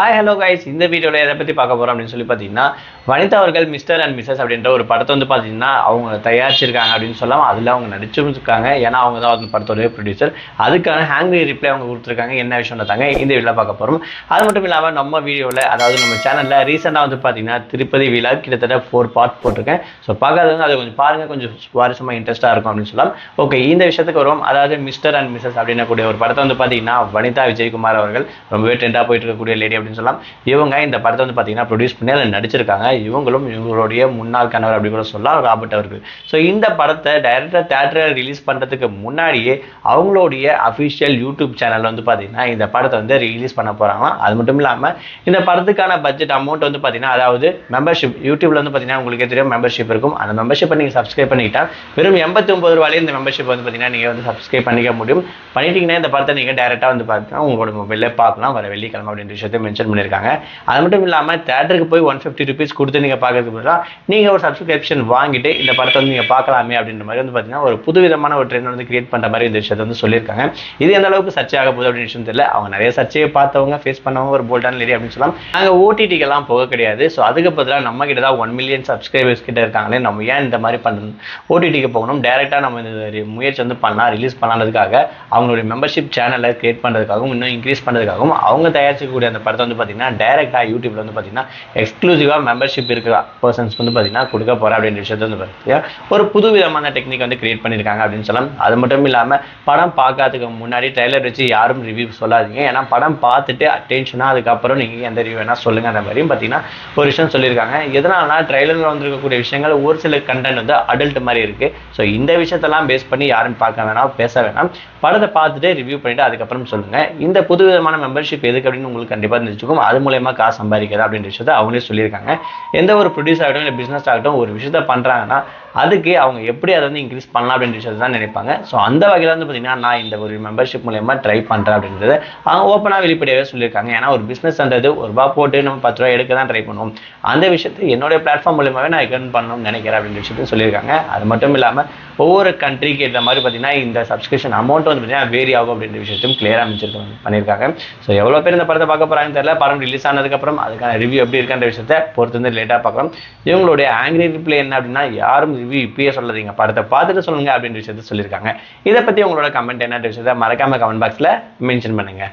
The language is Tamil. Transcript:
ஹாய் ஹலோ கைஸ் இந்த வீடியோவில் எதை பற்றி பார்க்க போகிறோம் அப்படின்னு சொல்லி பார்த்தீங்கன்னா வனிதா அவர்கள் மிஸ்டர் அண்ட் மிஸ்ஸஸ் அப்படின்ற ஒரு படத்தை வந்து பார்த்தீங்கன்னா அவங்க தயாரிச்சிருக்காங்க அப்படின்னு சொல்லலாம் அதில் அவங்க நடிச்சிருக்காங்க ஏன்னா அவங்க தான் அந்த படத்தோடைய ப்ரொடியூசர் அதுக்கான ஹேங்ரி ரிப்ளை அவங்க கொடுத்துருக்காங்க. என்ன விஷயம் தாங்க இந்த வீடியோவில் பார்க்க போகிறோம் அது மட்டும் இல்லாமல் நம்ம வீடியோவில் அதாவது நம்ம சேனலில் ரீசெண்டாக வந்து பார்த்தீங்கன்னா திருப்பதி விழா கிட்டத்தட்ட ஃபோர் பார்ட் போட்டிருக்கேன். ஸோ பார்க்காதவங்க அதை கொஞ்சம் பாருங்கள் கொஞ்சம் சுவாரஸ்யமாக இன்ட்ரெஸ்ட்டாக இருக்கும் அப்படின்னு சொல்லலாம் ஓகே இந்த விஷயத்துக்கு வருவோம். அதாவது மிஸ்டர் அண்ட் மிஸ்ஸஸ் அப்படின்னு கூடிய ஒரு படத்தை வந்து பார்த்தீங்கன்னா வனிதா விஜயகுமார் அவர்கள் ரொம்பவே ட்ரெண்டாக போயிட்டு இருக்கக்கூடிய லேடி அப்படின்னு சொல்லலாம். இவங்க இந்த படத்தை வந்து பார்த்தீங்கன்னா ப்ரொடியூஸ் பண்ணி அதில் நடிச்சிருக்காங்க. இவங்களும் இவங்களுடைய முன்னாள் கணவர் அப்படி கூட சொல்லலாம் ராபர்ட் அவர்கள். ஸோ இந்த படத்தை டைரக்டாக தேட்டரில் ரிலீஸ் பண்ணுறதுக்கு முன்னாடியே அவங்களுடைய அஃபிஷியல் யூடியூப் சேனல் வந்து பார்த்தீங்கன்னா இந்த படத்தை வந்து ரிலீஸ் பண்ண போகிறாங்களாம் அது மட்டும் இல்லாமல் இந்த படத்துக்கான பட்ஜெட் அமௌண்ட் வந்து பார்த்தீங்கன்னா அதாவது மெம்பர்ஷிப் யூடியூப்ல வந்து பார்த்தீங்கன்னா உங்களுக்கே தெரியும் மெம்பர்ஷிப் இருக்கும். அந்த மெம்பர்ஷிப்பை நீங்கள் சப்ஸ்கிரைப் பண்ணிக்கிட்டால் வெறும் எண்பத்தி ஒம்பது ரூபாயிலே இந்த மெம்பர்ஷிப் வந்து பார்த்தீங்கன்னா நீங்கள் வந்து சப்ஸ்கிரைப் பண்ணிக்க முடியும். பண்ணிட்டீங்கன்னா இந்த படத்தை நீங்கள் டேரெக்டாக வந்து பார்த்தீங்கன்னா உங்களோட மொபைலில் பார்க்கலாம். வர வெள்ளிக்கிழமை அப்படின்ற விஷயத்தை மென்ஷன் பண்ணியிருக்காங்க. அது மட்டும் இல்லாமல் தேட்டருக்கு போய் ஒன் ஃபிஃப்டி ருபீஸ் கொடுத்து நீங்கள் பார்க்கறதுக்கு பதிலாக நீங்கள் ஒரு சப்ஸ்கிரிப்ஷன் வாங்கிட்டு இந்த படத்தை வந்து நீங்கள் பார்க்கலாமே அப்படின்ற மாதிரி வந்து பார்த்தீங்கன்னா ஒரு புதுவிதமான ஒரு ட்ரெண்ட் வந்து கிரியேட் பண்ணுற மாதிரி இந்த விஷயத்தை வந்து சொல்லியிருக்காங்க. இது எந்த அளவுக்கு சர்ச்சையாக போகுது அப்படின்னு விஷயம் தெரியல. அவங்க நிறைய சர்ச்சையை பார்த்தவங்க ஃபேஸ் பண்ணவங்க ஒரு போல்டான லேடி அப்படின்னு சொல்லலாம். நாங்கள் ஓடிடிக்கெல்லாம் போக கிடையாது. ஸோ அதுக்கு பதிலாக நம்ம கிட்ட தான் ஒன் மில்லியன் சப்ஸ்கிரைபர்ஸ் கிட்ட இருக்காங்களே நம்ம ஏன் இந்த மாதிரி பண்ணணும் ஓடிடிக்கு போகணும். டேரெக்டாக நம்ம இந்த முயற்சி வந்து பண்ணலாம் ரிலீஸ் பண்ணலான்றதுக்காக அவங்களுடைய மெம்பர்ஷிப் சேனலை கிரியேட் பண்ணுறதுக்காகவும் இன்னும் இன்க்ரீஸ் பண்ணுறதுக்காகவும் அவங்க தயாரிக்கக்கூடிய அந்த படத்தை வந்து பார்த்தீங்கன்னா டேரெக்டாக யூடியூப்ல வந்து பார்த்தீங்கன்னா எக்ஸ்க்ளூசிவாக மெம்பர்ஷிப் இருக்கிற பர்சன்ஸ் வந்து பார்த்தீங்கன்னா கொடுக்க போகிறேன் அப்படின்ற விஷயத்தை வந்து பார்த்தீங்கன்னா ஒரு புது விதமான டெக்னிக் வந்து கிரியேட் பண்ணியிருக்காங்க அப்படின்னு சொல்லலாம். அது மட்டும் இல்லாமல் படம் பார்க்கறதுக்கு முன்னாடி ட்ரைலர் வச்சு யாரும் ரிவ்யூ சொல்லாதீங்க. ஏன்னா படம் பார்த்துட்டு அட்டென்ஷனாக அதுக்கப்புறம் நீங்கள் எந்த ரிவ்யூ வேணால் சொல்லுங்கள் அந்த மாதிரியும் பார்த்தீங்கன்னா ஒரு விஷயம் சொல்லியிருக்காங்க. எதனாலனா ட்ரெய்லரில் வந்திருக்கக்கூடிய விஷயங்கள் ஒரு சில கண்டென்ட் வந்து அடல்ட் மாதிரி இருக்குது ஸோ இந்த விஷயத்தெல்லாம் பேஸ் பண்ணி யாரும் பார்க்க வேணாம் பேச வேணாம். படத்தை பார்த்துட்டு ரிவ்யூ பண்ணிட்டு அதுக்கப்புறம் சொல்லுங்கள் இந்த புது விதமான மெம்பர்ஷிப் எதுக்கு அப்படின்னு உங்களுக்கு கண்டிப்பாக தெரிஞ்சுக்கும் அது மூலயமா காசு சம்பாதிக்கிறது அப்படின்ற விஷயத்த அவங்களே சொல்லியிருக்காங்க. எந்த ஒரு ப்ரொடியூஸ் ஆகட்டும் இல்லை பிஸ்னஸ் ஆகட்டும் ஒரு விஷயத்த பண்ணுறாங்கன்னா அதுக்கு அவங்க எப்படி அதை வந்து இன்க்ரீஸ் பண்ணலாம் அப்படின்ற விஷயத்தை தான் நினைப்பாங்க. ஸோ அந்த வகையில் வந்து பார்த்தீங்கன்னா நான் இந்த ஒரு மெம்பர்ஷிப் மூலயமா ட்ரை பண்ணுறேன் அப்படின்றத அவங்க ஓப்பனாக வெளிப்படையாகவே சொல்லியிருக்காங்க. ஏன்னா ஒரு பிஸ்னஸ்ன்றது ஒரு ரூபா போட்டு நம்ம பத்து ரூபா எடுக்க தான் ட்ரை பண்ணுவோம். அந்த விஷயத்தை என்னுடைய பிளாட்ஃபார்ம் மூலியமாகவே நான் எர்ன் பண்ணணும்னு நினைக்கிறேன் அப்படின்ற விஷயத்தையும் சொல்லியிருக்காங்க. அது மட்டும் இல்லாமல் ஒவ்வொரு கண்ட்ரிக்கு ஏற்ற மாதிரி பார்த்தீங்கன்னா இந்த சப்ஸ்கிரிப்ஷன் அமௌண்ட் வந்து பார்த்தீங்கன்னா வேரி ஆகும் அப்படின்ற விஷயத்தையும் கிளியராக அமைச்சிருக்காங்க பண்ணியிருக்காங்க. ஸோ எவ்வளோ பேர் இந்த படத்தை பார்க்க போகிறாங்கன்னு தெரியல. படம் ரிலீஸ் ஆனதுக்கப்புறம் அதுக்கான ரிவ்யூ எப்படி இருக்கான்ற விஷயத்தை பொறுத்து வந்து லேட்டாக பார்க்கலாம் இவங்களுடைய ஆங்கிரி ரிப்ளை என்ன அப்படின்னா யாரும் ரிவ்யூ இப்பயே சொல்லாதீங்க. படத்தை பார்த்துட்டு சொல்லுங்க அப்படின்ற விஷயத்த சொல்லியிருக்காங்க. இதை பற்றி உங்களோட கமெண்ட் என்ன விஷயத்தை மறக்காமல் கமெண்ட் பாக்ஸில் மென்ஷன் பண்ணுங்கள்